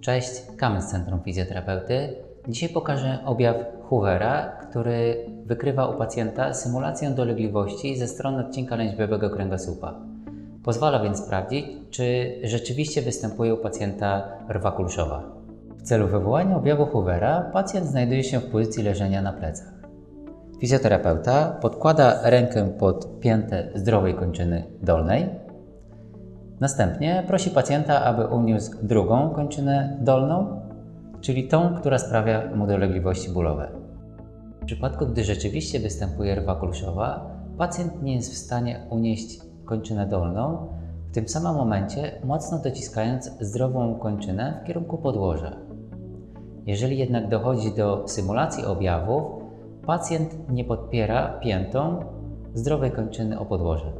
Cześć, Kamil z Centrum Fizjoterapeuty. Dzisiaj pokażę objaw Hoovera, który wykrywa u pacjenta symulację dolegliwości ze strony odcinka lędźwiowego kręgosłupa. Pozwala więc sprawdzić, czy rzeczywiście występuje u pacjenta rwa kulszowa. W celu wywołania objawu Hoovera pacjent znajduje się w pozycji leżenia na plecach. Fizjoterapeuta podkłada rękę pod piętę zdrowej kończyny dolnej, Następnie prosi pacjenta, aby uniósł drugą kończynę dolną, czyli tą, która sprawia mu dolegliwości bólowe. W przypadku, gdy rzeczywiście występuje rwa kulszowa, pacjent nie jest w stanie unieść kończynę dolną, w tym samym momencie mocno dociskając zdrową kończynę w kierunku podłoża. Jeżeli jednak dochodzi do symulacji objawów, pacjent nie podpiera piętą zdrowej kończyny o podłoże.